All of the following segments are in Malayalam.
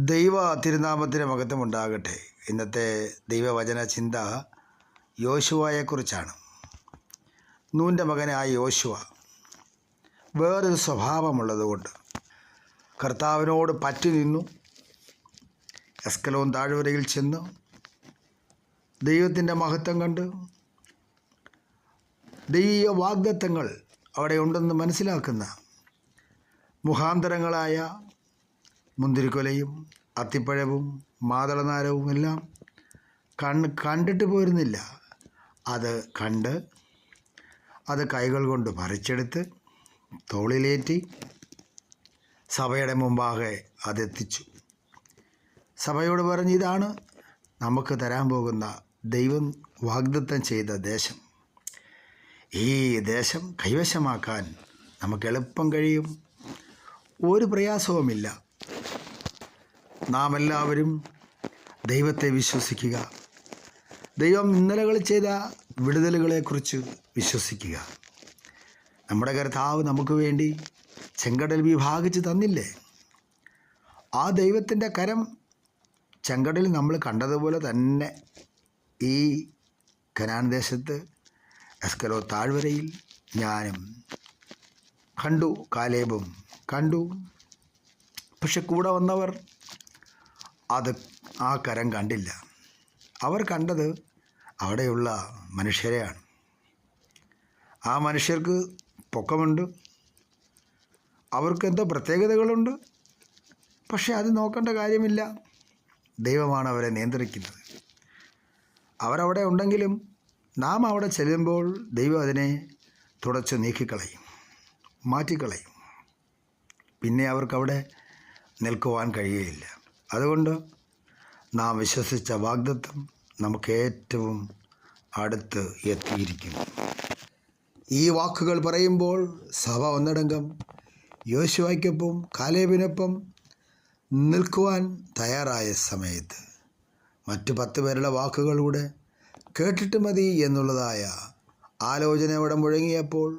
ദൈവ തിരുനാമത്തിന് മഹത്വമുണ്ടാകട്ടെ. ഇന്നത്തെ ദൈവവചന ചിന്ത യോശുവയെക്കുറിച്ചാണ്. നൂന്റെ മകനായ യോശുവ വേറൊരു സ്വഭാവമുള്ളതുകൊണ്ട് കർത്താവിനോട് പറ്റി നിന്നു. എസ്കലോൻ താഴ്വരയിൽ ചെന്ന് ദൈവത്തിന്റെ മഹത്വം കണ്ട് ദൈവീയ വാഗ്ദത്തങ്ങൾ അവിടെ ഉണ്ടെന്ന് മനസ്സിലാക്കുന്ന മുഖാന്തരങ്ങളായ മുന്തിരിക്കൊലയും അത്തിപ്പഴവും മാതളനാരവും എല്ലാം കണ്ണ് കണ്ടിട്ട് പോരുന്നില്ല അത് കണ്ട് അത് കൈകൾ കൊണ്ട് പറിച്ചെടുത്ത് തോളിലേറ്റി സഭയുടെ മുമ്പാകെ അതെത്തിച്ചു. സഭയോട് പറഞ്ഞ് ഇതാണ് നമുക്ക് തരാൻ പോകുന്ന ദൈവം വാഗ്ദത്തം ചെയ്ത ദേശം. ഈ ദേശം കൈവശമാക്കാൻ നമുക്ക് എളുപ്പം കഴിയും. ഒരു പ്രയാസവുമില്ല. നാം എല്ലാവരും ദൈവത്തെ വിശ്വസിക്കുക. ദൈവം ഇന്നലകൾ ചെയ്ത വിടുതലുകളെക്കുറിച്ച് വിശ്വസിക്കുക. നമ്മുടെ കർത്താവ് നമുക്ക് വേണ്ടി ചെങ്കടൽ വിഭാഗിച്ച് തന്നില്ലേ? ആ ദൈവത്തിന്റെ കരം ചെങ്കടൽ നമ്മൾ കണ്ടതുപോലെ തന്നെ ഈ കനാൻ ദേശത്ത് എസ്കലോ താഴ്വരയിൽ ഞാനും കണ്ടു കാലേബും കണ്ടു. പക്ഷെ കൂടെ വന്നവർ അത് ആ കരം കണ്ടില്ല. അവർ കണ്ടത് അവിടെയുള്ള മനുഷ്യരെയാണ്. ആ മനുഷ്യർക്ക് പൊക്കമുണ്ട്. അവർക്ക് എന്തോ പ്രത്യേകതകളുണ്ട്. പക്ഷേ അത് നോക്കേണ്ട കാര്യമില്ല. ദൈവമാണ് അവരെ നിയന്ത്രിക്കുന്നത്. അവരവിടെ ഉണ്ടെങ്കിലും നാം അവിടെ ചെല്ലുമ്പോൾ ദൈവം അതിനെ തുടച്ചു നീക്കിക്കളയും മാറ്റിക്കളയും. പിന്നെ അവർക്കവിടെ നിൽക്കുവാൻ കഴിയുകയില്ല. അതുകൊണ്ട് നാം വിശ്വസിച്ച വാഗ്ദത്വം നമുക്ക് ഏറ്റവും അടുത്ത് എത്തിയിരിക്കുന്നു. ഈ വാക്കുകൾ പറയുമ്പോൾ സഭ ഒന്നടങ്കം യോശുവയ്ക്കൊപ്പം കാലേബിനൊപ്പം നിൽക്കുവാൻ തയ്യാറായ സമയത്ത് മറ്റു പത്ത് പേരുടെ വാക്കുകളൂടെ കേട്ടിട്ട് മതി എന്നുള്ളതായ ആലോചന അവിടെ മുഴങ്ങിയപ്പോൾ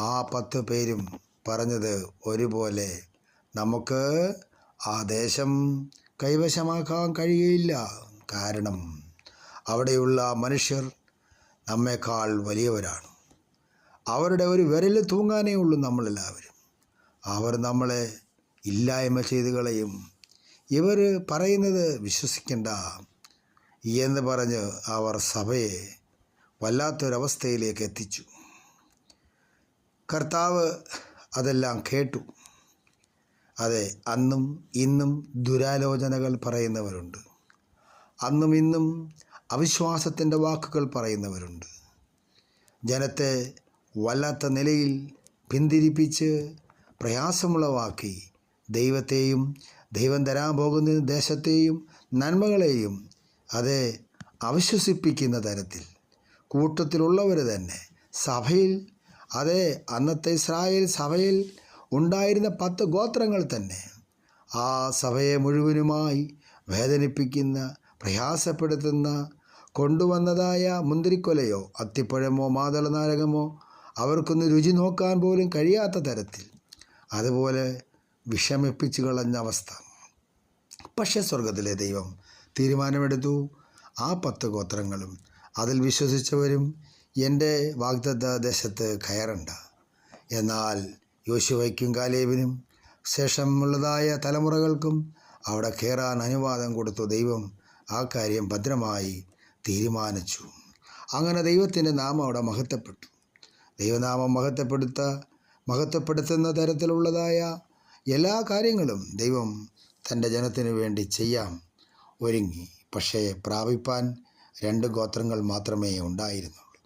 ആ പത്ത് പേരും പറഞ്ഞത് ഒരുപോലെ നമുക്ക് ആ ദേശം കൈവശമാക്കാൻ കഴിയുകയില്ല കാരണം അവിടെയുള്ള മനുഷ്യർ നമ്മേക്കാൾ വലിയവരാണ്. അവരുടെ ഒരു വിരൽ തൂങ്ങാനേ ഉള്ളൂ നമ്മളെല്ലാവരും. അവർ നമ്മളെ ഇല്ലായ്മ ചെയ്ത് കളയും ഇവർ പറയുന്നത് വിശ്വസിക്കണ്ട എന്ന് പറഞ്ഞ് അവർ സഭയെ വല്ലാത്തൊരവസ്ഥയിലേക്ക് എത്തിച്ചു. കർത്താവ് അതെല്ലാം കേട്ടു. അതെ അന്നും ഇന്നും ദുരാലോചനകൾ പറയുന്നവരുണ്ട്. അന്നും ഇന്നും അവിശ്വാസത്തിന്റെ വാക്കുകൾ പറയുന്നവരുണ്ട്. ജനത്തെ വല്ലാത്ത നിലയിൽ പിന്തിരിപ്പിച്ച് പ്രയാസമുളവാക്കി ദൈവത്തെയും ദൈവം തരാൻ പോകുന്ന ദേശത്തെയും നന്മകളെയും അത് അവിശ്വസിപ്പിക്കുന്ന തരത്തിൽ. കൂട്ടത്തിലുള്ളവർ തന്നെ സഭയിൽ അതെ അന്നത്തെ ഇസ്രായേൽ സഭയിൽ ഉണ്ടായിരുന്ന പത്ത് ഗോത്രങ്ങൾ തന്നെ ആ സഭയെ മുഴുവനുമായി വേദനിപ്പിക്കുന്ന പ്രയാസപ്പെടുത്തുന്ന കൊണ്ടുവന്നതായ മുന്തിരിക്കൊലയോ അത്തിപ്പഴമോ മാതളനാരകമോ അവർക്കൊന്ന് രുചി നോക്കാൻ പോലും കഴിയാത്ത തരത്തിൽ. അതുപോലെ വിഷമിപ്പിച്ചു കളഞ്ഞ അവസ്ഥ. പക്ഷേ സ്വർഗത്തിലെ ദൈവം തീരുമാനമെടുത്തു. ആ പത്ത് ഗോത്രങ്ങളും അതിൽ വിശ്വസിച്ചവരും എന്റെ വാഗ്ദത്ത ദേശത്ത് കയറണ്ട. എന്നാൽ യോശുവയ്ക്കും കാലേബിനും ശേഷമുള്ളതായ തലമുറകൾക്കും അവിടെ കയറാൻ അനുവാദം കൊടുത്തു ദൈവം ആ കാര്യം ഭദ്രമായി തീരുമാനിച്ചു. അങ്ങനെ ദൈവത്തിന്റെ നാമം അവിടെ മഹത്വപ്പെട്ടു. ദൈവനാമം മഹത്വപ്പെടുത്ത മഹത്വപ്പെടുത്തുന്ന തരത്തിലുള്ളതായ എല്ലാ കാര്യങ്ങളും ദൈവം തന്റെ ജനത്തിനു വേണ്ടി ചെയ്യാം. ഒരുങ്ങി. പക്ഷേ പ്രാപിപ്പാൻ രണ്ട് ഗോത്രങ്ങൾ മാത്രമേ ഉണ്ടായിരുന്നുള്ളൂ.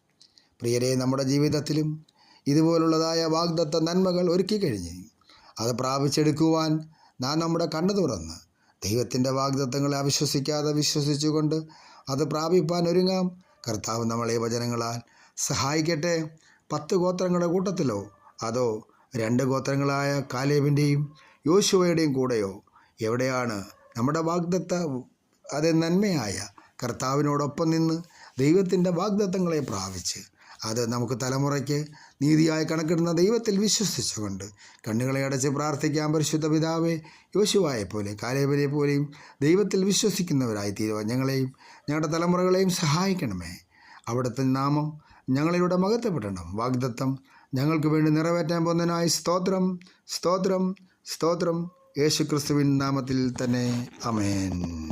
പ്രിയരെ നമ്മുടെ ജീവിതത്തിലും ഇതുപോലുള്ളതായ വാഗ്ദത്ത നന്മകൾ ഒരുക്കി കഴിഞ്ഞ് അത് പ്രാപിച്ചെടുക്കുവാൻ നാം നമ്മുടെ കണ്ണു തുറന്ന് ദൈവത്തിന്റെ വാഗ്ദത്തങ്ങളെ അവിശ്വസിക്കാതെ വിശ്വസിച്ചുകൊണ്ട് അത് പ്രാപിപ്പാൻ ഒരുങ്ങാം. കർത്താവ് നമ്മളെ വചനങ്ങളാൽ സഹായിക്കട്ടെ. പത്ത് ഗോത്രങ്ങളുടെ കൂട്ടത്തിലോ അതോ രണ്ട് ഗോത്രങ്ങളായ കാലേബിന്റെയും യോശുവയുടെയും കൂടെയോ? എവിടെയാണ് നമ്മുടെ വാഗ്ദത്ത അത് നന്മയായ കർത്താവിനോടൊപ്പം നിന്ന് ദൈവത്തിന്റെ വാഗ്ദത്തങ്ങളെ പ്രാപിച്ച് അത് നമുക്ക് തലമുറയ്ക്ക് നീതിയായി കണക്കിടുന്ന ദൈവത്തിൽ വിശ്വസിച്ചുകൊണ്ട് കണ്ണുകളെ അടച്ച് പ്രാർത്ഥിക്കാൻ പരിശുദ്ധ പിതാവെ യോശുവായെ പോലെ കാലേബരെ പോലെയും ദൈവത്തിൽ വിശ്വസിക്കുന്നവരായി തീരുവാൻ ഞങ്ങളെയും ഞങ്ങളുടെ തലമുറകളെയും സഹായിക്കണമേ. അവിടുത്തെ നാമം ഞങ്ങളിലൂടെ മകത്തപ്പെടണം വാഗ്ദത്തം ഞങ്ങൾക്ക് വേണ്ടി നിറവേറ്റാൻ പോകുന്നതിനായി സ്തോത്രം സ്തോത്രം സ്തോത്രം. യേശുക്രിസ്തുവിൻ നാമത്തിൽ തന്നെ. അമേൻ